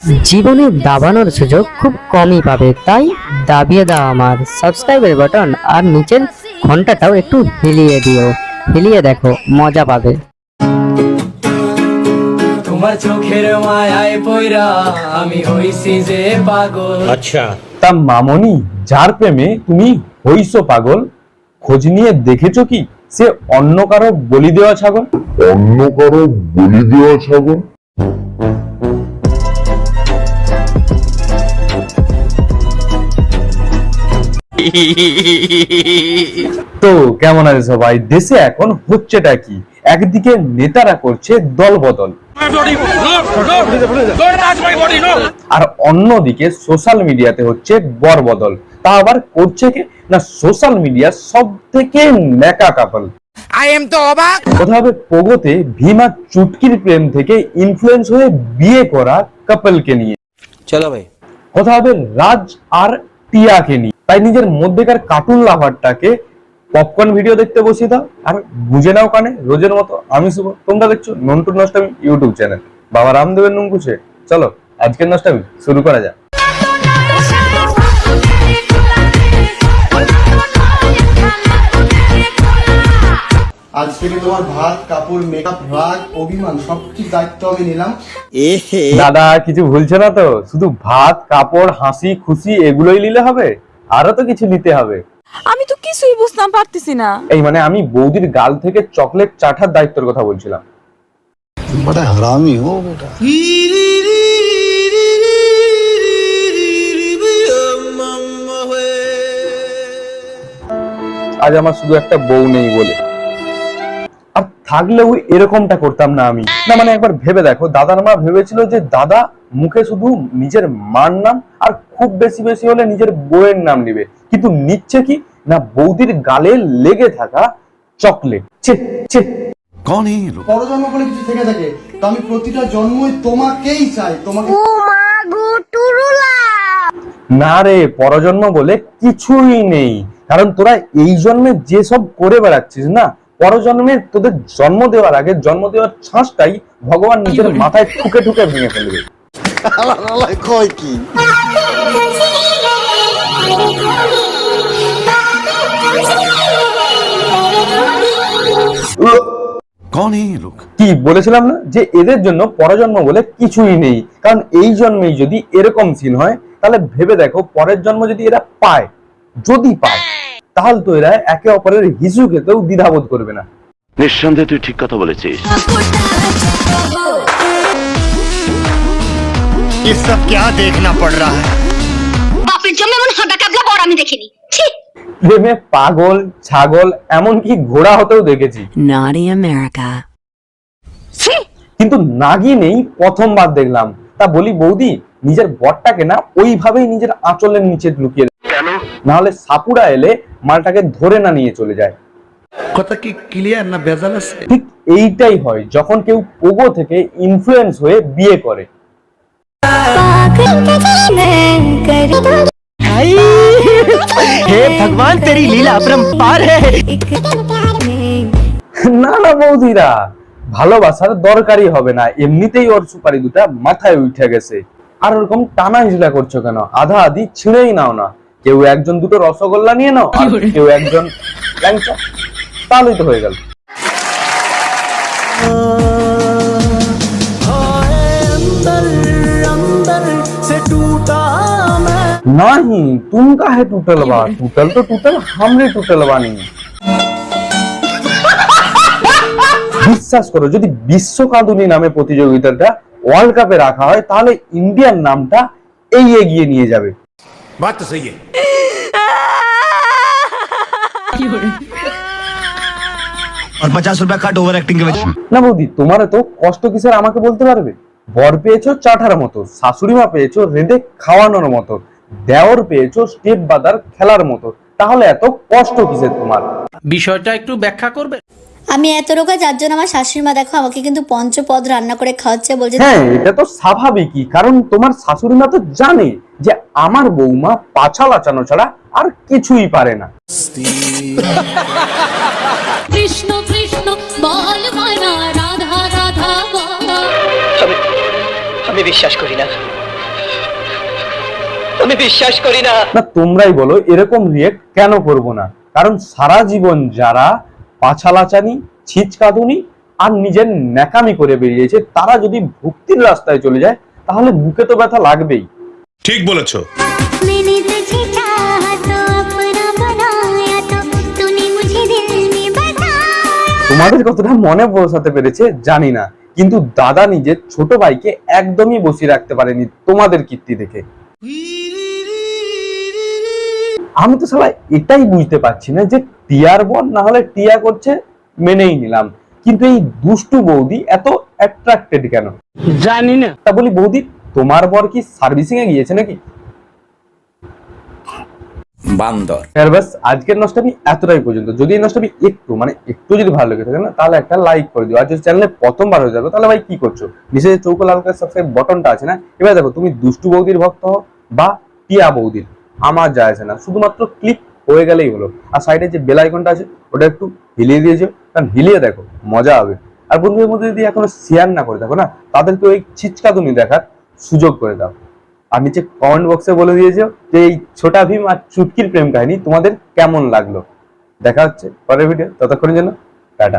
জীবনে দাবানোর সুযোগ খুব কমই পাবে তাই দাবিয়ে দাও আমার। সাবস্ক্রাইবের বাটন আর নিচের ঘন্টাটাও একটু হিলিয়ে দিও। হিলিয়ে দেখো মজা পাবে। তোমার চোখের মায়ায় পয়রা আমি হইছি যে পাগল। তা মামনি যার প্রেমে তুমি হইছো পাগল খোঁজ নিয়ে দেখেছ কি? সে অন্য কারও বলি দেওয়া ছাগল? অন্য কারও বলি দেওয়া ছাগল? তো কেমন আছে সবাই? দেশে এখন হচ্ছেটা কি? একদিকে নেতারা করছে দল বদল আর অন্যদিকে সোশ্যাল মিডিয়াতে হচ্ছে বরবদল। তা আবার করছে কে? না সোশ্যাল মিডিয়া সব থেকে মেকা কাপল পোগোতে ভীমা চুটকির প্রেম থেকে ইনফ্লুয়েন্স হয়ে বিয়ে করা কাপলকে নিয়ে। চলো ভাই। হবে রাজ আর টিয়াকে নিয়ে। তাই নিজের মধ্যেকার কার্টুন লাভারটাকে পপকর্ন ভিডিও দেখতে বসিয়ে দাও। আর বুঝে নাও কানে রোজের মতো। আমি শুভ তোমরা দেখছ নন্টু নষ্টামি ইউটিউব চ্যানেল। বাবা রামদেবের নুন কুছে চলো আজকের নষ্টামি শুরু করা যাক। আজ থেকে তোমার ভাত কাপড় মেকআপ রাগ অভিমান সবকিছু দায়িত্ব আমি নিলাম। দাদা কিছু ভুলছে না তো? শুধু ভাত কাপড় হাসি খুশি এগুলোই নিলে হবে? আরও তো কিছু নিতে হবে। আমি তো কিছুই বুঝতাম পারতেছি না। এই মানে আমি বৌদির গাল থেকে চকলেট চাটার দায়িত্বের কথা বলছিলাম। বড় হারামি ও বেটা। আজ আমার শুধু একটা বউ নেই বলে। আর থাকলেও এরকমটা করতাম না আমি। না মানে একবার ভেবে দেখো দাদার মা ভেবেছিল যে দাদা মুখে শুধু নিজের মার নাম আর খুব বেশি বেশি হলে নিজের বউয়ের নাম নিবে। কিন্তু নিচ্ছে কি? না বৌদির গালে লেগে থাকা চকলেট। কোন এই পরজন্ম বলে কিছু থেকে থাকে। তো আমি প্রতিটা জন্মই তোমাকেই চাই। তোমাকে না রে পরজন্ম বলে কিছুই নেই। কারণ তোরা এই জন্মে যেসব করে বেড়াচ্ছিস না পরজন্মে তোদের জন্ম দেওয়ার আগে জন্ম দেওয়ার ছাঁচটাই ভগবান নিজের মাথায় ঠুকে ঠুকে ভেঙে ফেলবে। কালারালা কয় কি কন লোক? কি বলেছিলাম না? যে এদের জন্য পরজন্ম বলে কিছুই নেই। কারণ এই জন্মেই যদি এরকম সিন হয় তাহলে ভেবে দেখো পরের জন্ম যদি এরা পায় যদি পায় তাহলে তো এরা একে অপরের হিসু খেতেও দ্বিধাবোধ করবে না। নিঃসন্দেহে তুই ঠিক কথা বলেছিস। ये सब क्या देखना पड़ रहा है বাপের জন্য এমন হাঁটা কাবলা বড় আমি দেখিনি ছি প্রেমে পাগল ছাগল এমনকি ঘোড়া হতেও দেখেছি Naughty America. কিন্তু নাগি নেই প্রথমবার দেখলাম তা বলি বৌদি নিজের বরটাকে না ওইভাবেই নিজের আঁচলের নিচে লুকিয়ে কেন না হলে সাপুরা এলে মালটাকে ধরে না নিয়ে চলে যায় কথা কি ক্লিয়ার না ভেজাল আছে ঠিক এইটাই হয় যখন কেউ পোগো থেকে ইনফ্লুয়েন্স হয়ে বিয়ে করে হে ভগবান তেরি লীলা পার হে না না বৌদিরা ভালোবাসার দরকারই হবে না। এমনিতেই ওর সুপারি দুটা মাথায় উঠে গেছে। আর ওরকম টানা হিজলা করছ কেন? আধা আধি ছিঁড়েই নাও না। কেউ একজন দুটো রসগোল্লা নিয়ে নাও আর কেউ একজন তাহলেই তো হয়ে গেল। नहीं तुम काहे टूटल बा टूटल तो टूटल हमरे टूटल बानी বিশ্বাস করো যদি বিশ্ব কাঁদুনি নামে প্রতিযোগিতাটা ওয়ার্ল্ড কাপে রাখা হয় তাহলে ইন্ডিয়ার নামটা এই এগিয়ে নিয়ে যাবে बात तो सही है और पचास रुपया कट ओवर एक्टिंग के वजह না বৌদি তোমার তো কষ্ট কিসের আমাকে বলতে পারবে বর পেয়েছো চাঠার মতো শাশুড়ি মা পেয়েছো রেঁধে খাওয়ানোর মতো দেওর পেয়েছ স্টেপ বাদার খেলার মতো। তাহলে এত কষ্ট কিসের তোমার? বিষয়টা একটু ব্যাখ্যা করবে? আমি এত রোগা যার জন্য আমার শাশুড়ি মা দেখো আমাকে কিন্তু পঞ্চপদ রান্না করে খাওয়াচ্ছে বলছে হ্যাঁ এটা তো স্বাভাবিকই কারণ তোমার শাশুড়ি মা তো জানে যে আমার বৌমা পাছা লাচানো ছাড়া আর কিছুই পারে না। কৃষ্ণ কৃষ্ণ বল মানা রাধা রাধা বল। আমি বিশ্বাস করি না। আমি বিশ্বাস করি না। তোমরাই বলো এরকম রিয়েক্ট কেন করব না? কারণ সারা জীবন যারা পাছালাচানি ছিচকাদুনি আর নিজের ন্যাকামি করে বেরিয়েছে তারা যদি ভক্তির রাস্তায় চলে যায় তাহলে বুকে তো ব্যথা লাগবেই। ঠিক বলেছ। তোমাদের কতটা মনে বসাতে পেরেছে জানি না। কিন্তু দাদা নিজের ছোট ভাইকে একদমই বসিয়ে রাখতে পারেনি তোমাদের কীর্তি দেখে। আমি তো সবাই এটাই বুঝতে পারছি না যে টিয়ার বন না হলে টিয়া করছে মেনেই নিলাম। কিন্তু এই দুষ্টু বৌদি এত অ্যাট্রাক্টেড কেন? জানি না। তা বলি বৌদি তোমার বর কি সার্ভিসিং এ গিয়েছে নাকি? বান্দর। হ্যাঁ, ব্যাস আজকের নষ্টামি এতটাই পর্যন্ত। যদি এই নষ্টামি একটু মানে একটু যদি ভালো লেগে থাকে না তাহলে একটা লাইক করে দিও। আর যদি চ্যানেলে প্রথমবার হয়ে যাবে তাহলে ভাই কি করছ? নিচে চৌকো লাল সাবস্ক্রাইব বটনটা আছে না? এবার দেখো তুমি দুষ্টু বৌদির ভক্ত হও বা টিয়া বৌদির। আমার যায় আসে না। শুধুমাত্র ক্লিক হয়ে গেলেই হলো। আর সাইডে যে বেল আইকনটা আছে, ওটা একটু হিলিয়ে দিয়েছ। কারণ হিলিয়ে দেখো, মজা হবে। আর বন্ধুদের মধ্যে যদি এখনও শেয়ার না করে থাকো না, তাদেরকে ওই ছিচকা তুমি দেখার সুযোগ করে দাও। আর নিচে কমেন্ট বক্সে বলে দিয়েছ, যে এই ছোটা ভীম আর চুটকির প্রেম কাহিনী তোমাদের কেমন লাগল? দেখা হচ্ছে পরের ভিডিও ততক্ষণের জন্য, টাটা।